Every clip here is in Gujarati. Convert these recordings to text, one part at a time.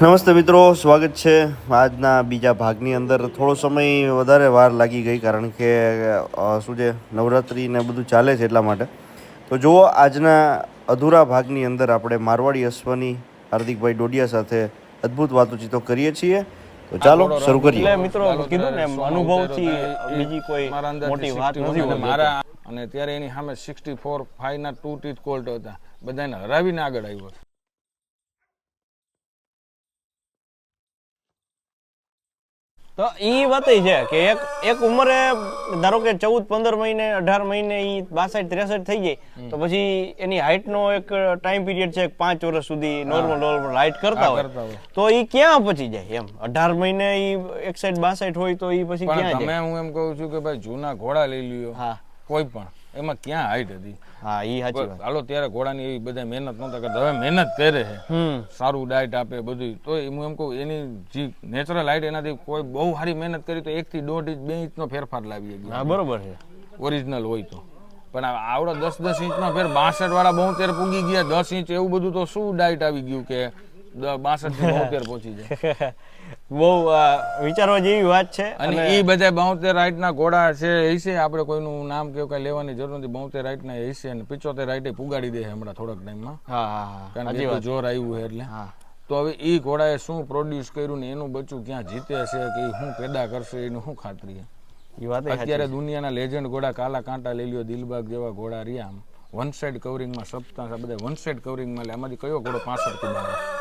નમસ્તે મિત્રો સ્વાગત છે આજના બીજા ભાગની અંદર. થોડો સમય વધારે વાર લાગી ગઈ કારણ કે શું છે નવરાત્રિ ને બધું ચાલે છે એટલા માટે. તો જુઓ આજના અધૂરા ભાગની અંદર આપણે મારવાડી અશ્વની હાર્દિકભાઈ ડોડિયા સાથે અદ્ભુત વાતોચીતો કરીએ છીએ. તો ચાલો શરૂ કરીએ. મિત્રો કીધું ને અનુભવથી બીજી કોઈ મોટી વાત નથી મારા અને ત્યારે એની સામે સિક્સટી ફોર ફાઈવ ના ટુ ટીથ કોલ્ટ હતા. બધાને હરાવીને આગળ આવ્યો તો એ વાત છે કે એક એક ઉંમરે ધારો કે ચૌદ પંદર મહિને અઢાર મહિને એ બાસઠ ત્રેસઠ થઈ જાય તો પછી એની હાઇટનો એક ટાઈમ પીરિયડ છે પાંચ વર્ષ સુધી નોર્મલ નોર્મલ હાઇટ કરતા હોય. તો એ ક્યાં પચી જાય એમ? અઢાર મહિને એ એક સાઈડ બાસઠ હોય તો એ પછી ક્યાં તમે હું એમ કહું છું કે ભાઈ જૂના ઘોડા લઈ લ્યો હા. કોઈ પણ. એમાં ક્યાં હાઈટ હતી? હા ઈ સાચી વાત. હાલો ત્યારે ઘોડાની એવી બધા મહેનત નહોતા કરતા. હવે મહેનત કરે છે. હમ. સારું ડાયટ આપે બધું તો હું એમ કહું એની જે નેચરલ હાઈટ એનાથી કોઈ બહુ સારી મહેનત કરી તો એક થી દોઢ ઇંચ બે ઇંચનો ફેરફાર લાવી હા બરોબર છે. ઓરિજિનલ હોય તો. પણ આવડો દસ દસ ઇંચનો ફેર બાસઠ વાળા બોતેર પૂગી ગયા દસ ઇંચ એવું બધું તો શું ડાયટ આવી ગયું કે બાસઠ બોતેર પહોંચી જાય. બહુ વિચારવા જેવી વાત છે. અને એ બધા બોતેર રાઈટ ના ઘોડા છે એ છે આપણે કોઈનું નામ કે કઈ લેવાની જરૂર નથી. બોતેર રાઈટ ના એ છે અને પિચોતેર રાઈટે પુગાડી દે હમણાં થોડાક ટાઈમમાં. હા હા કારણ કે જોર આવ્યું છે એટલે. હા. તો હવે એ ઘોડાએ શું પ્રોડ્યુસ કર્યું ને એનું બચ્ચું ક્યાં જીતે છે કે શું પેદા કરશે એનું શું ખાતરી અત્યારે દુનિયાના લેજન્ડ ઘોડા કાલા કાંટા લઈ લ્યો દિલબાગ જેવા ઘોડા રહ્યા. વન સાઈડ કવરિંગમાં સપ્તાહ બધા વન સાઈડ કવરિંગમાં લે. આમાંથી કયો ઘોડો પાસઠથી બહાર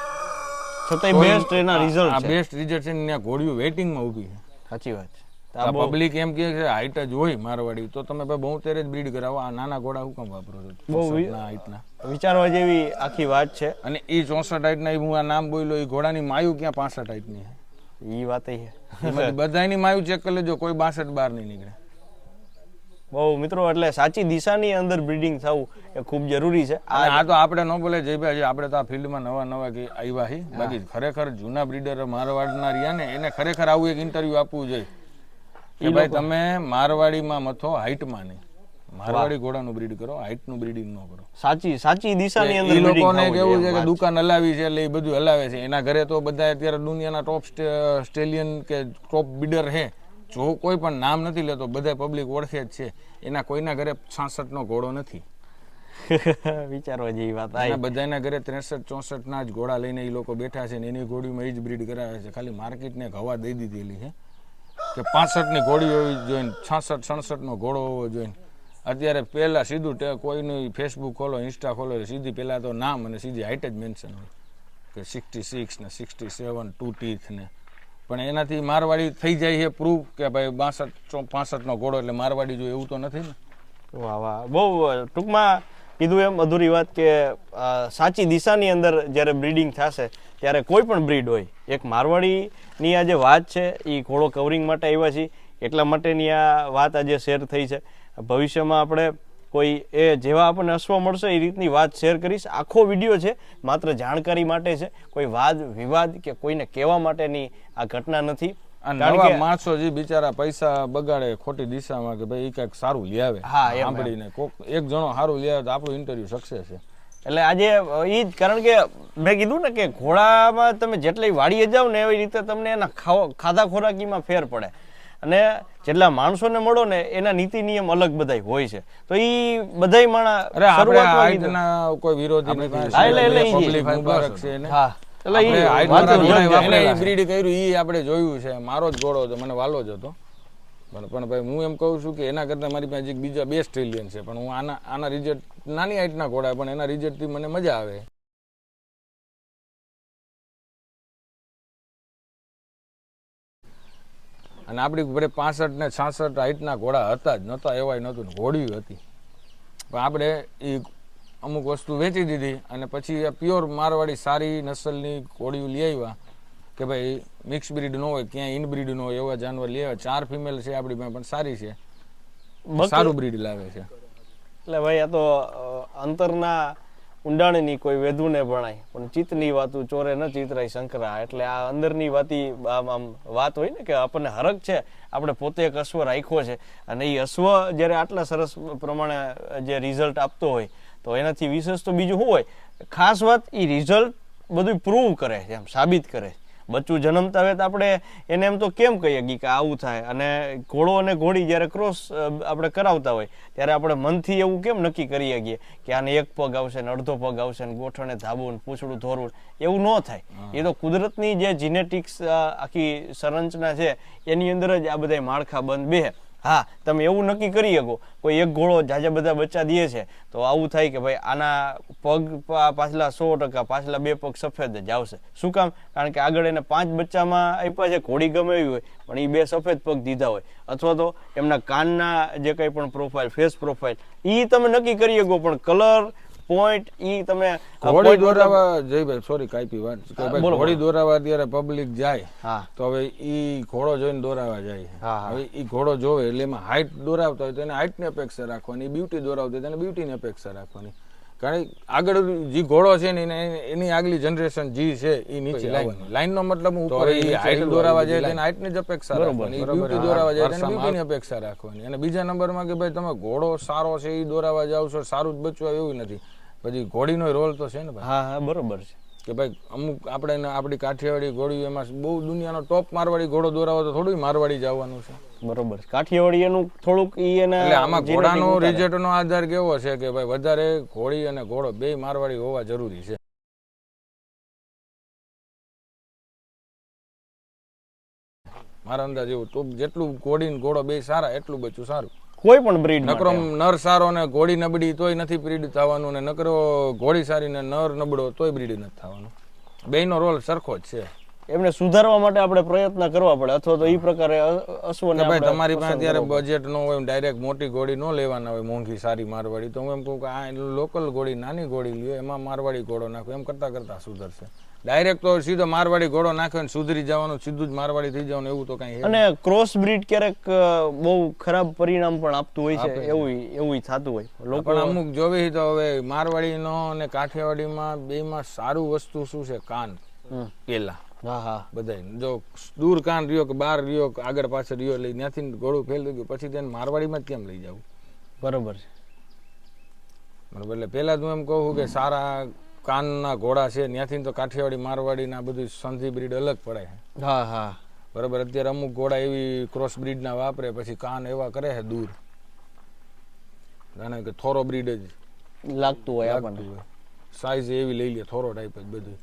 છતાંય બેસ્ટ એના રિઝલ્ટ આ બેસ્ટ રિઝલ્ટ છે ત્યાં ઘોડીઓ વેઇટિંગમાં ઊભી છે. સાચી વાત છે. પબ્લિક એમ કહે છે હાઈટ જ હોય મારવાડી તો તમે ભાઈ બોતેર જ બ્રીડ કરાવો. આ નાના ઘોડા હું કેમ વાપરો છો? બહુ હાઈટના વિચારવા જેવી આખી વાત છે. અને એ ચોસઠ હાઈટના હું આ નામ બોલ્યો એ ઘોડાની માયુ ક્યાં પાસઠ હાઈટની છે? એ વાત એ બધાની માયુ ચેક કરી લેજો કોઈ બાસઠ બાર નહીં નીકળે. બહુ મિત્રો એટલે સાચી દિશાની અંદર બ્રીડિંગ થવું એ ખૂબ જરૂરી છે. આ તો આપણે ન બોલે જયભાઈ આપણે તો આ ફિલ્ડમાં નવા નવા કે આવ્યા હી. બાકી ખરેખર જૂના બ્રીડર મારવાડના રહ્યા ને એને ખરેખર આવું એક ઇન્ટરવ્યુ આપવું જોઈએ. કે ભાઈ તમે મારવાડીમાં મથો હાઈટમાં નહીં. મારવાડી ઘોડાનું બ્રીડ કરો હાઈટનું બ્રીડિંગ ન કરો. સાચી સાચી દિશાની અંદર લોકોને કેવું છે કે દુકાન હલાવી છે એટલે એ બધું હલાવે છે. એના ઘરે તો બધા અત્યારે દુનિયાના ટોપ સ્ટેલિયન કે ટોપ બ્રીડર છે. જો કોઈ પણ નામ નથી લેતો બધા પબ્લિક ઓળખે જ છે. એના કોઈના ઘરે છાસઠ નો ઘોડો નથી. વિચારવા જેવી વાત આ બધાના ઘરે ત્રેસઠ ચોસઠ ના જ ઘોડા લઈને એ લોકો બેઠા છે ને એની ઘોડીમાં એ જ બ્રીડ કરાવે છે. ખાલી માર્કેટને ગવા હવા દઈ દીધેલી છે કે પાસઠની ઘોડી હોવી જોઈએ છાસઠ સડસઠ નો ઘોડો હોવો જોઈએ અત્યારે પહેલા સીધું કોઈનું ફેસબુક ખોલો ઇન્સ્ટા ખોલો સીધી પહેલા તો નામ અને સીધી હાઇટ જ મેન્શન હોય. કે સિક્સટી સિક્સ ને સિક્સટી સેવન ટુ ટીથ ને. પણ એનાથી મારવાડી થઈ જાય છે પ્રૂફ કે ભાઈ બાસઠ પાસઠ નો ઘોડો એટલે મારવાડી જો એવું તો નથી ને? વાહ વાહ. બહુ ટૂંકમાં કીધું એમ અધૂરી વાત કે સાચી દિશાની અંદર જ્યારે બ્રીડિંગ થશે, ત્યારે કોઈ પણ બ્રીડ હોય, એક મારવાડીની આ જે વાત છે, એ ઘોડો કવરિંગ માટે આવ્યા છે એટલા માટેની આ વાત આજે શેર થઈ છે. ભવિષ્યમાં આપણે કોઈ એ જેવા આપણને અશ્વ મળશે એ રીતની વાત શેર કરીશ. આખો વીડિયો છે માત્ર જાણકારી માટે છે. કોઈ વાદ વિવાદ કે કોઈને કહેવા માટેની આ ઘટના નથી. નવા માણસો જે બિચારા પૈસા બગાડે ખોટી દિશામાં કે ભાઈ એ કંઈક સારું લઈ આવે હા. સાંભળીને કોક એક જણો સારું લઈ આવે તો આપણું ઇન્ટરવ્યુ સક્સેસ છે. એટલે આજે એ જ કારણ કે મેં કીધું ને કે ઘોડામાં તમે જેટલી વાડીએ જાઓ ને એવી રીતે તમને એના ખાવા ખાધા ખોરાકીમાં ફેર પડે. અને જેટલા માણસોને મળો ને એના નીતિ નિયમ અલગ બધાય હોય છે. તો એ બધાય માણા અરે આપણે હાઈટના કોઈ વિરોધી નથી. એટલે- એટલે પબ્લિક મુબારક છે ને હા. એટલે ઈ કર્યું આપણે જોયું છે. મારો જ ઘોડો હતો મને વાલો જ હતો. પણ પણ ભાઈ હું એમ કહું છું કે એના કરતાં મારી પાસે બીજા બે સ્ટ્રેલિયન છે. પણ હું આના આના રિઝલ્ટ નાની હાઈટના ઘોડા પણ એના રિઝલ્ટથી મને મજા આવે. અને આપણી ઘરે પાસઠ ને છાસઠ હાઈટના ઘોડા હતા જ નહોતા એવાય નહોતું ઘોડી હતી. પણ આપણે એ અમુક વસ્તુ વેચી દીધી અને પછી આ પ્યોર મારવાડી સારી નસલની ઘોડીઓ લઈ આવ્યા કે ભાઈ મિક્સ બ્રીડ ન હોય ક્યાંય ઇનબ્રીડ ન હોય એવા જાનવર લઈ આવ્યા. ચાર ફિમેલ છે આપણી પાસે પણ સારી છે. સારું બ્રીડ લાવે છે. એટલે ભાઈ આ તો અંતરના ઊંડાણની કોઈ વેધુને ભણાય. પણ ચિત્તની વાતું ચોરે ન ચિતરાય શંકરા એટલે આ અંદરની વાતી, આમ આમ વાત હોય ને કે આપણને હરક છે, આપણે પોતે એક અશ્વ રાખ્યો છે. અને એ અશ્વ જ્યારે આટલા સરસ પ્રમાણે જે રિઝલ્ટ આપતો હોય, તો એનાથી વિશેષ તો બીજું શું હોય? ખાસ વાત એ રિઝલ્ટ બધું પ્રૂવ કરે છે, એમ સાબિત કરે છે. બચ્ચું જન્મતા હોય તો આપણે એને એમ તો કેમ કહીએ કે કે આવું થાય? અને ઘોડો અને ઘોડી જ્યારે ક્રોસ આપણે કરાવતા હોય ત્યારે આપણે મનથી એવું કેમ નક્કી કરી શકીએ કે આને એક પગ આવશે ને અડધો પગ આવશે ને ગોઠણે ધાબું ને પૂછડું ધોરવું એવું ન થાય. એ તો કુદરતની જે જીનેટિક્સ આખી સંરચના છે એની અંદર જ આ બધા માળખા બંધ બે. હા, તમે એવું નક્કી કરી શકો. કોઈ એક ઘોડો જાજા બધા બચ્ચા દે છે, તો આવું થાય કે ભાઈ આના પગ પાછલા સો ટકા, પાછલા બે પગ સફેદ જ આવશે. શું કામ? કારણ કે આગળ એને પાંચ બચ્ચામાં આપ્યા છે, ઘોડી ગમે એવી હોય, પણ એ બે સફેદ પગ દીધા હોય. અથવા તો એમના કાનના જે કંઈ પણ પ્રોફાઇલ ફેસ પ્રોફાઇલ એ તમે નક્કી કરી શકો, પણ કલર પોઈન્ટ એ તમે point દોરાવા જયભાઈ સોરી કાપી વાત કે હા, ભાઈ બોલો, ઘોડી દોરાવા અત્યારે પબ્લિક જાય હા. તો હવે ઈ ઘોડો જોઈને દોરાવા જાય. હવે ઈ ઘોડો જોવે એટલે એમાં હાઈટ દોરાવતા હોય તો એને હાઈટની અપેક્ષા રાખવાની બ્યુટી દોરાવતો હોય તો એને બ્યુટીની અપેક્ષા રાખવાની. કારણ કે આગળ જે ઘોડો છે ને એની આગલી જનરેશન જી છે એ નીચે લાઈન લાઈન નો મતલબ હું ઉપર હાઈટ દોરાવા જાય તો હાઈટની જ અપેક્ષા રાખવાની. બ્યુટી દોરાવા જાય તો બ્યુટી ની અપેક્ષા રાખવાની. અને બીજા નંબરમાં કે ભાઈ તમે ઘોડો સારો છે એ દોરાવા જાવ છો સારું જ બચવા એવું નથી. પછી ઘોડીનો રોલ તો છે ને ભાઈ? હા હા બરોબર છે. કે ભાઈ અમુક આપણે આપણી કાઠિયાવાડી ઘોડી એમાં બહુ દુનિયાનો ટોપ મારવાડી ઘોડો દોરાવો તો થોડું મારવાડી જવાનું છે. બરોબર કાઠિયાવાડી એનું થોડુંક ઈ એના એટલે આમાં ઘોડાનો રિઝલ્ટનો આધાર કેવો છે કે ભાઈ વધારે ઘોડી અને ઘોડો બે મારવાડી હોવા જરૂરી છે? મારા અંદાજ એવું તો જેટલું ઘોડી ને ઘોડો બે સારા એટલું બચ્યું સારું. કોઈ પણ બ્રીડ નકરો નર સારો ને ઘોડી નબળી તોય નથી બ્રીડ થવાનું ને નકરો ઘોડી સારી ને નર નબળો તોય બ્રીડ નથી થવાનું. બેયનો રોલ સરખો જ છે. એમને સુધારવા માટે આપણે પ્રયત્ન કરવા પડે અથવા તો એ પ્રકારે અશ્વને ભાઈ તમારી પાસે અત્યારે ત્યારે બજેટ ન હોય ડાયરેક્ટ મોટી ઘોડી ન લેવાના હોય મોંઘી સારી મારવાડી તો હું એમ કહું કે આ લોકલ ઘોડી નાની ઘોડી લ્યો એમાં મારવાડી ઘોડો નાખો એમ કરતા કરતાં સુધરશે. ડાયરેક્ટ તો સીધો મારવાડી ઘોડો નાખ્યો ને સુધરી જવાનું સીધું જ મારવાડી થઈ જવાનું એવું તો કઈ અને ક્રોસ બ્રીડ ક્યારેક બહુ ખરાબ પરિણામ પણ આપતું હોય છે એવું એવું થતું હોય. લોકો પણ અમુક જોવી તો હવે મારવાડીનો અને કાઠિયાવાડીમાં બેમાં સારું વસ્તુ શું છે? કાન. પેલા. હા હા. બધા જો દૂર કાન રહ્યો કે બહાર રહ્યો કે આગળ પાછળ રહ્યો લઈ ત્યાંથી ઘોડું ફેલ ગયું પછી તેને મારવાડીમાં જ કેમ લઈ જવું? બરોબર છે. બરોબર એટલે પહેલા તો એમ કહું કે સારા કાનના ઘોડા છે ત્યાંથી તો કાઠિયાવાડી મારવાડી ના બધું સંધિ બ્રીડ અલગ પડે છે. હા હા. બરોબર અત્યારે અમુક ઘોડા એવી ક્રોસ બ્રીડના વાપરે પછી કાન એવા કરે છે દૂર. જાણે કે થોરો બ્રીડ જ. લાગતું હોય આપણને. સાઈઝ એવી લઈ લે થોરો ટાઈપ જ બધું.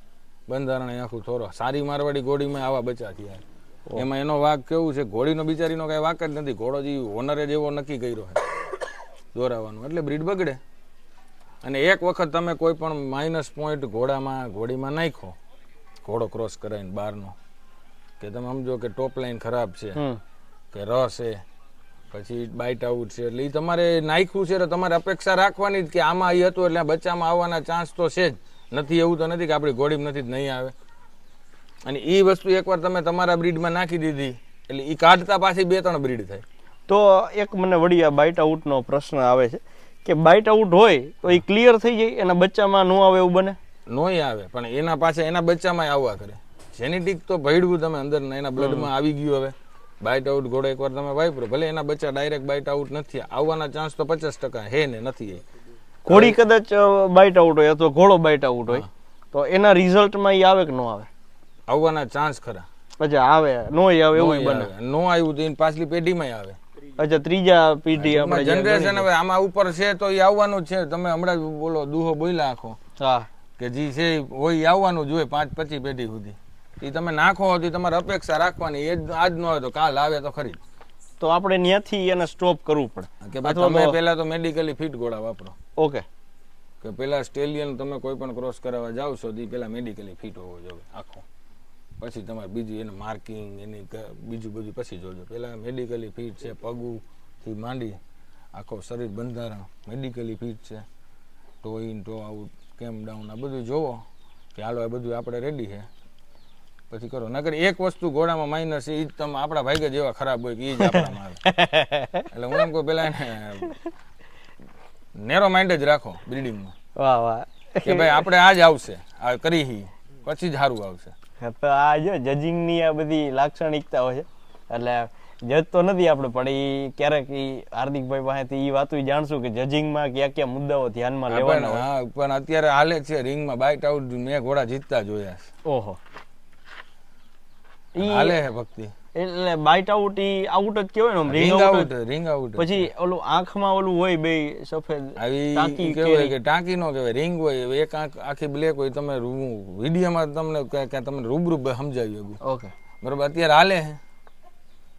બંધારણ આખું થોરો. સારી મારવાડી ઘોડીમાં આવા બચા થયા એમાં એનો વાક કેવું છે ઘોડીનો બિચારીનો કઈ વાક જ નથી. ઘોડો જે ઓનરે જેવો નક્કી કર્યો છે. દોરાવાનું. એટલે બ્રીડ બગડે. અને એક વખત તમે કોઈ પણ માઇનસ પોઈન્ટ ઘોડામાં ઘોડીમાં નાખો ઘોડો ક્રોસ કરાવીને બહારનો કે તમે સમજો કે ટોપ લાઇન ખરાબ છે કે રસ છે પછી બાઇટ આઉટ છે એટલે એ તમારે નાખ્યું છે તો તમારે અપેક્ષા રાખવાની જ કે આમાં એ હતું એટલે બચ્ચામાં આવવાના ચાન્સ તો છે જ. નથી એવું તો નથી કે આપણી ઘોડીમાં નથી જ નહીં આવે. અને એ વસ્તુ એકવાર તમે તમારા બ્રીડમાં નાખી દીધી એટલે એ કાઢતા પાછી બે ત્રણ બ્રીડ થાય. તો એક મને વળી આ બાઇટ આઉટનો પ્રશ્ન આવે છે. કે બાઇટ આઉટ હોય તો એ ક્લિયર થઈ જાય એના બચ્ચામાં ન આવે એવું બને? નોય આવે પણ એના પાછા એના બચ્ચામાં આવવા કરે. જેનેટિક તો ભયડવું તમે અંદર એના બ્લડમાં આવી ગયું હવે. બાઇટ આઉટ ઘોડો એકવાર તમે વાપરો ભલે એના બચ્ચા ડાયરેક્ટ બાઇટ આઉટ નથી આવવાના ચાન્સ તો પચાસ ટકા હે ને નથી એ. ઘોડી કદાચ બાઇટ આઉટ હોય અથવા ઘોડો બાઇટ આઉટ હોય તો એના રિઝલ્ટમાં એ આવે કે ન આવે? આવવાના ચાન્સ ખરા. અચ્છા આવે નોય આવે એવું બને. નો આવ્યું તો એની પાછલી પેઢીમાં આવે. અચ્છા ત્રીજા પેઢી આપણે જનરેશન હવે આમાં ઉપર છે તો એ આવવાનું છે. તમે હમણાં જ બોલો દુહો બોલ્યા આખો. હા. કે જી છે હોય આવવાનું જોઈએ પાંચ પચીસ પેઢી સુધી. એ તમે નાખો તો તમારે અપેક્ષા રાખવાની. એ આજ ન હોય તો કાલ આવે તો ખરી. તો આપણે ત્યાંથી એને સ્ટોપ કરવું પડે. કે ભાઈ તમે પહેલા તો મેડિકલી ફિટ ગોળા વાપરો. ઓકે. કે પેલા સ્ટેલિયન તમે કોઈ પણ ક્રોસ કરાવવા જાવ છો તો પેલા મેડિકલી ફિટ હોવો જોઈએ. આખો. પછી તમારે બીજું એને માર્કિંગ એની બીજું બધું પછી જોજો. પેલા મેડિકલી ફિટ છે પગુથી માંડી આખો શરીર બંધારણ મેડિકલી ફિટ છે ટો ઇન ટો આઉટ કેમ ડાઉન આ બધું જોવો કે હાલો આ બધું આપણે રેડી છે. પછી કરો. નકર એક વસ્તુ ઘોડામાં માઇનસ એ જ તમે આપણા ભાગ્ય જેવા ખરાબ હોય કે એ જ આપણામાં આવે. એટલે હું એમ કહું પેલા નેરો માઇન્ડ જ રાખો બ્રીડિંગમાં વાહ વાહ. કે ભાઈ આપણે આ જ આવશે આ કરી પછી જ સારું આવશે. તો આ જો જજિંગની આ બધી લાક્ષણિકતાઓ છે. એટલે જજ તો નથી આપણે પણ એ ક્યારેક ઈ હાર્દિકભાઈ પાસેથી એ વાતો જાણશું કે જજિંગમાં કયા કયા મુદ્દાઓ ધ્યાનમાં લેવાના હા પણ અત્યારે હાલે છે રિંગમાં બાઇટ આઉટ મેં ઘોડા જીતતા જોયા ઓહો. હાલે છે ભક્તિ. એટલે બાઇટ આઉટ ઈ આઉટ જ કહેવાય ને રિંગ આઉટ રિંગ આઉટ પછી ઓલું આંખમાં ઓલું હોય બે સફેદ ટાંકી કહેવાય કે ટાંકી નો કહેવાય રિંગ હોય એક આંખ આખી બ્લેક હોય તમે વિડીયોમાં તમને કે- તમને રૂબરૂ સમજાવી શકું. ઓકે. બરોબર અત્યારે હાલે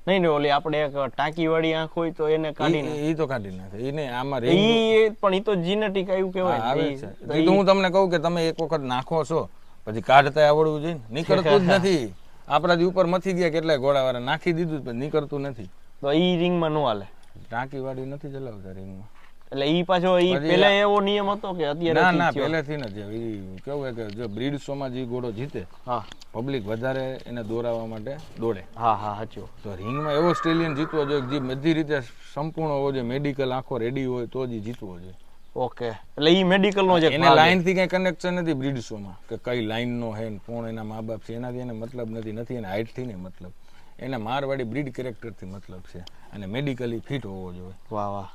નહીં નહીં ઓલી આપણે એક ટાંકી વાળી આંખ હોય તો એને કાઢી નાખે. ઈ તો કાઢી નાખે. નહીં આમાં રિંગ એ પણ એ તો જીનેટિક આવ્યું કહેવાય. આવે છે. તો હું તમને કહું કે તમે એક વખત નાખો છો પછી કાઢતા આવડવું જોઈએ. નીકળતું જ નથી. આપણાથી ઉપર મથી ગયા કેટલાય ઘોડાવાળા નાખી દીધું પણ નીકળતું નથી. તો ઈ રિંગમાં નો હાલે. ટાંકી વાળી નથી ચલાવતા રિંગમાં એટલે ઈ પાછો ઈ પેલા એવો નિયમ હતો કે અત્યારે ના પહેલેથી નથી ઈ કેવું કે જો બ્રીડ શોમાં જે ઘોડો જીતે હા. પબ્લિક વધારે એને દોરાવવા માટે દોડે. હા હા સાચું. તો રિંગમાં એવો સ્ટેલિયન જીતવો જોઈએ જે બધી રીતે સંપૂર્ણ હોવો જોઈએ મેડિકલ આખો રેડી હોય તો જ જીતવો જોઈએ. ઓકે એટલે ઈ મેડિકલ નો જે એને લાઈનથી કઈ કનેક્શન નથી બ્રીડ શોમાં કે કઈ લાઈન નો હે ને કોણ એના મા બાપ છે એનાથી એને મતલબ નથી નથી એને હાઈટથી ને મતલબ. એને મારવાડી બ્રીડ કેરેક્ટરથી મતલબ છે. અને મેડિકલી ફિટ હોવો જોઈએ. વાહ વાહ.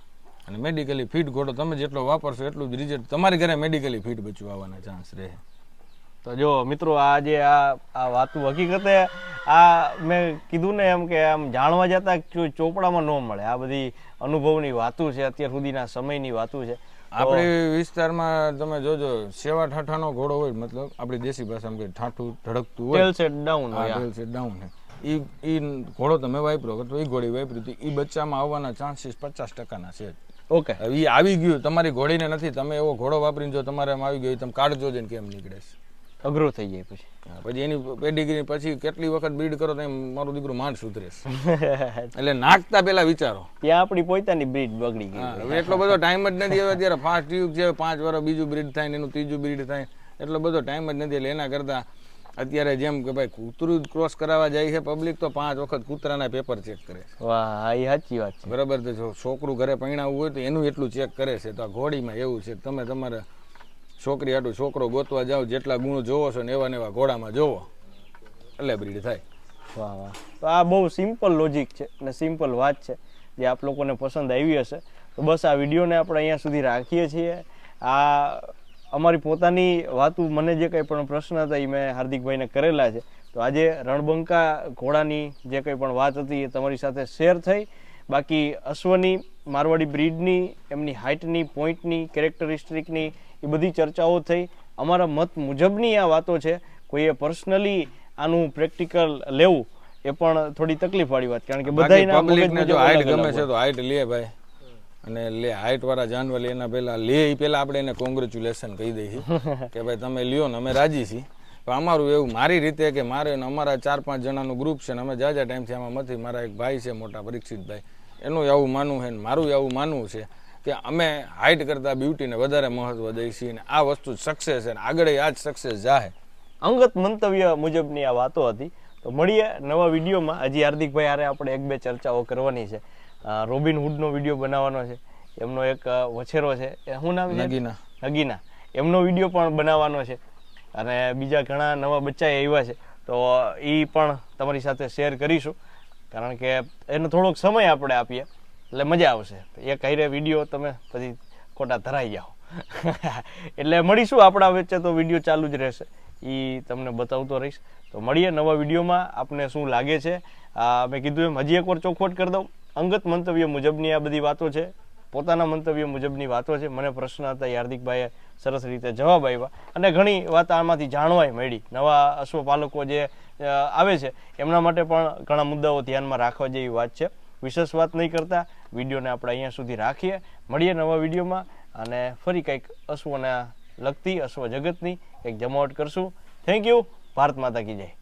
અને મેડિકલી ફિટ ઘોડો તમે જેટલો વાપરશો એટલું જ રિઝલ્ટ તમારી ઘરે મેડિકલી ફિટ બચવા આવવાના ચાન્સ રહે. તો જો મિત્રો આ જે આ આ વાતું હકીકતે આ મેં કીધું ને એમ કે આમ જાણવા જતા ચોપડામાં ન મળે. આ બધી અનુભવની વાતું છે અત્યાર સુધીના સમયની વાતું છે. આપણી વિસ્તારમાં તમે જોજો સેવા ઠાઠાનો ઘોડો હોય મતલબ આપણી દેશી ભાષામાં કે ઠાઠું ધડકતું હોય. ટેલ સેટ ડાઉન હોય down છે. ઈ ઈ ઘોડો તમે વાપરો તો ઈ ઘોડી વાપરી તો ઈ બચ્ચામાં આવવાના ચાન્સીસ પચાસ ટકાના છે. ઓકે હવે ઈ આવી ગયું તમારી ઘોડીને નથી તમે એવો ઘોડો વાપરીને જો તમારે આમ આવી ગયો તમે કાઢજો જ ને કેમ નીકળે છે. અઘરું થઈ જાય પછી. પછી એની પેડિગ્રી પછી કેટલી વખત બ્રીડ કરો તો એમ મારું દીકરું માંડ સુધરે એટલે નાખતા પેલા વિચારો. ત્યાં આપણી પોતાની બ્રીડ બગડી ગઈ એટલો બધો ટાઈમ જ નથી હવે અત્યારે ફાસ્ટ યુગ છે પાંચ વર્ષ બીજું બ્રીડ થાય ને એનું ત્રીજું બ્રીડ થાય એટલો બધો ટાઈમ જ નથી. એટલે એના કરતા અત્યારે જેમ કે ભાઈ કૂતરું ક્રોસ કરાવવા જાય છે પબ્લિક તો પાંચ વખત કૂતરાના પેપર ચેક કરે છે. વાહ એ સાચી વાત છે. બરાબર તો જો છોકરું ઘરે પરણાવવું હોય તો એનું એટલું ચેક કરે છે. તો આ ઘોડીમાં એવું છે તમે તમારા છોકરી હાટું છોકરો ગોતવા જાઓ જેટલા ગુણ જોવો છો ને એવા ને એવા ઘોડામાં જોવો. એટલે બ્રીડ થાય. વાહ વાહ. તો આ બહુ સિમ્પલ લોજિક છે અને સિમ્પલ વાત છે જે આપ લોકોને પસંદ આવી હશે. તો બસ આ વિડીયોને આપણે અહીંયા સુધી રાખીએ છીએ. આ અમારી પોતાની વાતું મને જે કંઈ પણ પ્રશ્ન હતા એ મેં હાર્દિકભાઈને કરેલા છે. તો આજે રણબંકા ઘોડાની જે કંઈ પણ વાત હતી એ તમારી સાથે શેર થઈ. બાકી અશ્વની, મારવાડી બ્રીડની, એમની હાઇટની પોઈન્ટની કેરેક્ટરિસ્ટિકની એ બધી ચર્ચાઓ થઈ. અમારા મત મુજબની આ વાતો છે. કોઈએ પર્સનલી આનું પ્રેક્ટિકલ લેવું એ પણ થોડી તકલીફવાળી વાત. કારણ કે બધા જો હાઈટ ગમે છે તો હાઈટ લે ભાઈ. અને લે હાઈટ વાળા જાનવર એના પહેલા લે એ પહેલા આપણે એને કોંગ્રેચ્યુલેશન કહી દઈએ. કે ભાઈ તમે લ્યો ને અમે રાજી છીએ. પણ અમારું એવું મારી રીતે કે મારે અમારા ચાર પાંચ જણાનું ગ્રુપ છે ને અમે જાજા ટાઈમથી આમાં નથી મારા એક ભાઈ છે મોટા પરીક્ષિતભાઈ. એનું આવું માનવું છે ને મારું આવું માનવું છે. કે અમે હાઈટ કરતાં બ્યુટીને વધારે મહત્વ દઈએ છીએ અને આ વસ્તુ સક્સેસ છે આગળ આ જ સક્સેસ જાહે. અંગત મંતવ્ય મુજબની આ વાતો હતી. તો મળીએ નવા વિડીયોમાં હજી હાર્દિકભાઈ હારે આપણે એક બે ચર્ચાઓ કરવાની છે. રોબિન હુડનો વીડિયો બનાવવાનો છે. એમનો એક વછેરો છે. એ શું નામ છે? નગીના. નગીના. એમનો વીડિયો પણ બનાવવાનો છે. અને બીજા ઘણા નવા બચ્ચા આવ્યા છે. તો એ પણ તમારી સાથે શેર કરીશું. કારણ કે એનો થોડોક સમય આપણે આપીએ. એટલે મજા આવશે. એક હારે વીડિયો તમે પછી ખોટા ધરાઈ જાઓ. એટલે મળીશું આપણા વચ્ચે તો વીડિયો ચાલુ જ રહેશે. એ તમને બતાવતો રહીશ. તો મળીએ નવા વિડીયોમાં આપને શું લાગે છે? મેં કીધું એમ, હજી એકવાર ચોખવટ કરી દઉં. અંગત મંતવ્ય મુજબની આ બધી વાતો છે. પોતાના મંતવ્ય મુજબની વાતો છે. મને પ્રશ્ન હતા હાર્દિકભાઈએ સરસ રીતે જવાબ આવ્યા અને ઘણી વાત આમાંથી જાણવાય મળી. નવા અશ્વપાલકો જે આવે છે, એમના માટે પણ ઘણા મુદ્દાઓ ધ્યાનમાં રાખવા જેવી વાત છે. વિશેષ વાત નહીં કરતા. વિડીયોને આપણે અહીંયા સુધી રાખીએ. મળીએ નવા વિડીયોમાં અને ફરી કંઈક અશ્વના લગતી અશ્વ જગતની કંઈક જમાવટ કરશું. થેન્ક યુ ભારત માતા કી જય.